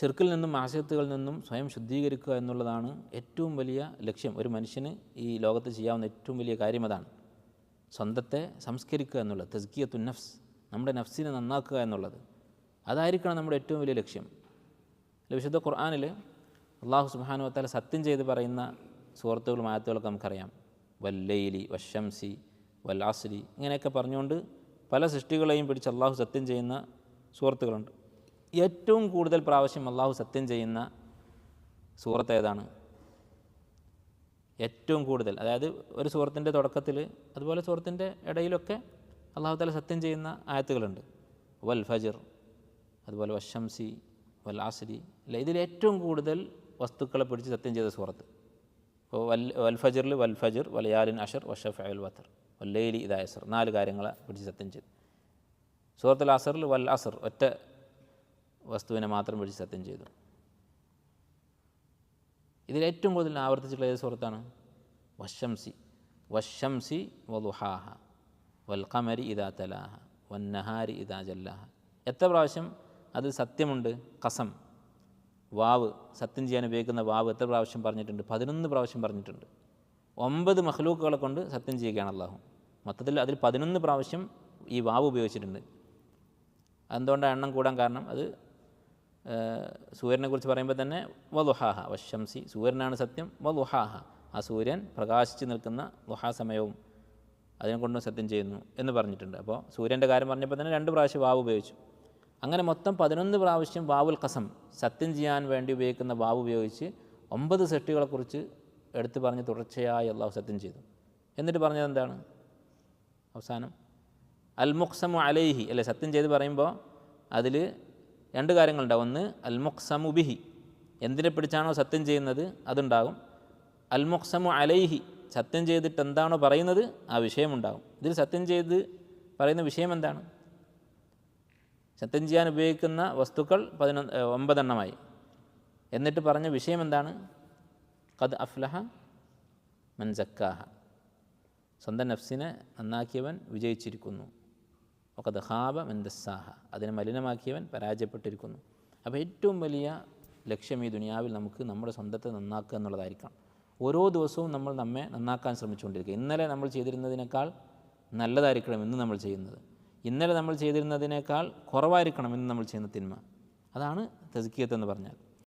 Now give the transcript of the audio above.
ഷിർക്കിൽ നിന്നും ആശയത്തുകളിൽ നിന്നും സ്വയം ശുദ്ധീകരിക്കുക എന്നുള്ളതാണ് ഏറ്റവും വലിയ ലക്ഷ്യം. ഒരു മനുഷ്യന് ഈ ലോകത്ത് ചെയ്യാവുന്ന ഏറ്റവും വലിയ കാര്യം അതാണ് സ്വന്തത്തെ സംസ്കരിക്കുക എന്നുള്ളത്. തസ്കിയത്തു നഫ്സ് നമ്മുടെ നഫ്സിനെ നന്നാക്കുക എന്നുള്ളത്. അതായിരിക്കണം നമ്മുടെ ഏറ്റവും വലിയ ലക്ഷ്യം. വിശുദ്ധ ഖുർആാനിൽ അള്ളാഹു സുബാനു വത്താല സത്യം ചെയ്ത് പറയുന്ന സുഹൃത്തുക്കളും ആയത്തുകളൊക്കെ നമുക്കറിയാം. വല്ലയിലി വശംസി വല്ലാസ്രി ഇങ്ങനെയൊക്കെ പറഞ്ഞുകൊണ്ട് പല സൃഷ്ടികളെയും പിടിച്ച് അള്ളാഹു സത്യം ചെയ്യുന്ന സുഹൃത്തുക്കളുണ്ട്. ഏറ്റവും കൂടുതൽ പ്രാവശ്യം അള്ളാഹു സത്യം ചെയ്യുന്ന സൂറത്ത് ഏതാണ് ഏറ്റവും കൂടുതൽ. അതായത് ഒരു സുഹൃത്തിന്റെ തുടക്കത്തിൽ അതുപോലെ സുഹൃത്തിന്റെ ഇടയിലൊക്കെ അള്ളാഹു താല സത്യം ചെയ്യുന്ന ആയത്തുകളുണ്ട്. വൽ ഫജിർ അതുപോലെ വശംസി വൽ ആസരി അല്ല ഇതിൽ ഏറ്റവും കൂടുതൽ വസ്തുക്കളെ പിടിച്ച് സത്യം ചെയ്ത സൂറത്ത്. ഇപ്പോൾ വൽ വൽ ഫജിറിൽ വൽ ഫജിർ വലയാലിൻ അഷർ വഷഫ് അൽ വത്തർ വല്ലേലി ഇതായസർ നാല് കാര്യങ്ങളെ പിടിച്ച് സത്യം ചെയ്തു. സൂറത്തുൽ അസറിൽ വൽ അസർ ഒറ്റ വസ്തുവിനെ മാത്രം പിടിച്ച് സത്യം ചെയ്തു. ഇതിൽ ഏറ്റവും കൂടുതൽ ആവർത്തിച്ചിട്ടുള്ള ഏത് സുഹൃത്താണ്? വശംസി. വശംസി വലുഹാഹ. വൽഖമരി ഇതാ തലാഹ. വന്നഹാരി ഇതാ ജല്ലാഹ. എത്ര പ്രാവശ്യം അത് സത്യമുണ്ട്? കസം. വാവ്. സത്യം ചെയ്യാൻ ഉപയോഗിക്കുന്ന വാവ് എത്ര പ്രാവശ്യം പറഞ്ഞിട്ടുണ്ട്? പതിനൊന്ന് പ്രാവശ്യം പറഞ്ഞിട്ടുണ്ട്. ഒമ്പത് മഹ്ലൂക്കുകളെ കൊണ്ട് സത്യം ചെയ്യുകയാണ് അള്ളാഹു. മൊത്തത്തിൽ അതിൽ പതിനൊന്ന് പ്രാവശ്യം ഈ വാവ് ഉപയോഗിച്ചിട്ടുണ്ട്. എന്തുകൊണ്ടാണ് എണ്ണം കൂടാൻ കാരണം? അത് സൂര്യനെ കുറിച്ച് പറയുമ്പോൾ തന്നെ വലുഹാഹ വശംസി സൂര്യനാണ് സത്യം വലുഹാഹ. ആ സൂര്യൻ പ്രകാശിച്ച് നിൽക്കുന്ന ലുഹാ സമയവും അതിനെ കൊണ്ട് സത്യം ചെയ്യുന്നു എന്ന് പറഞ്ഞിട്ടുണ്ട്. അപ്പോൾ സൂര്യന്റെ കാര്യം പറഞ്ഞപ്പോൾ തന്നെ രണ്ട് പ്രാവശ്യം വാവ് ഉപയോഗിച്ചു. അങ്ങനെ മൊത്തം പതിനൊന്ന് പ്രാവശ്യം വാവുൽ കസം സത്യം ചെയ്യാൻ വേണ്ടി ഉപയോഗിക്കുന്ന വാവ് ഉപയോഗിച്ച് ഒമ്പത് സെട്ടുകളെക്കുറിച്ച് എടുത്തു പറഞ്ഞ് തുടർച്ചയായി അള്ളാഹു സത്യം ചെയ്തു. എന്നിട്ട് പറഞ്ഞത് എന്താണ്? അവസാനം അൽ മുഖ്സമു അലൈഹി അല്ലെ? സത്യം ചെയ്ത് പറയുമ്പോൾ അതിൽ രണ്ട് കാര്യങ്ങളുണ്ടാവും. ഒന്ന് അൽ മുഖ്സമു ബിഹി. എന്തിനെ പിടിച്ചാണോ സത്യം ചെയ്യുന്നത്? അതുണ്ടാകും. അൽമുഖ്സമു അലൈഹി. സത്യം ചെയ്തിട്ട് എന്താണോ പറയുന്നത്? ആ വിഷയമുണ്ടാകും. ഇതിൽ സത്യം ചെയ്ത് പറയുന്ന വിഷയം എന്താണ്? സത്യം ചെയ്യാൻ ഉപയോഗിക്കുന്ന വസ്തുക്കൾ പതിനൊന്ന് ഒമ്പതെണ്ണമായി. എന്നിട്ട് പറഞ്ഞ വിഷയം എന്താണ്? കത് അഫ്ലഹ മൻസക്കാഹ സ്വന്തം നഫ്സിനെ നന്നാക്കിയവൻ വിജയിച്ചിരിക്കുന്നു. ഒക്കത് ഹാബ മെന്തസ്സാഹ അതിനെ മലിനമാക്കിയവൻ പരാജയപ്പെട്ടിരിക്കുന്നു. അപ്പോൾ ഏറ്റവും വലിയ ലക്ഷ്യം ഈ ദുനിയാവിൽ നമുക്ക് നമ്മുടെ സ്വന്തത്തെ നന്നാക്കുക എന്നുള്ളതായിരിക്കണം. ഓരോ ദിവസവും നമ്മൾ നമ്മെ നന്നാക്കാൻ ശ്രമിച്ചുകൊണ്ടിരിക്കുക. ഇന്നലെ നമ്മൾ ചെയ്തിരുന്നതിനേക്കാൾ നല്ലതായിരിക്കണം ഇന്ന് നമ്മൾ ചെയ്യുന്നത്. ഇന്നലെ നമ്മൾ ചെയ്തിരുന്നതിനേക്കാൾ കുറവായിരിക്കണം ഇന്ന് നമ്മൾ ചെയ്യുന്ന തിന്മ. അതാണ് തസ്കിയത്ത് എന്ന് പറഞ്ഞാൽ.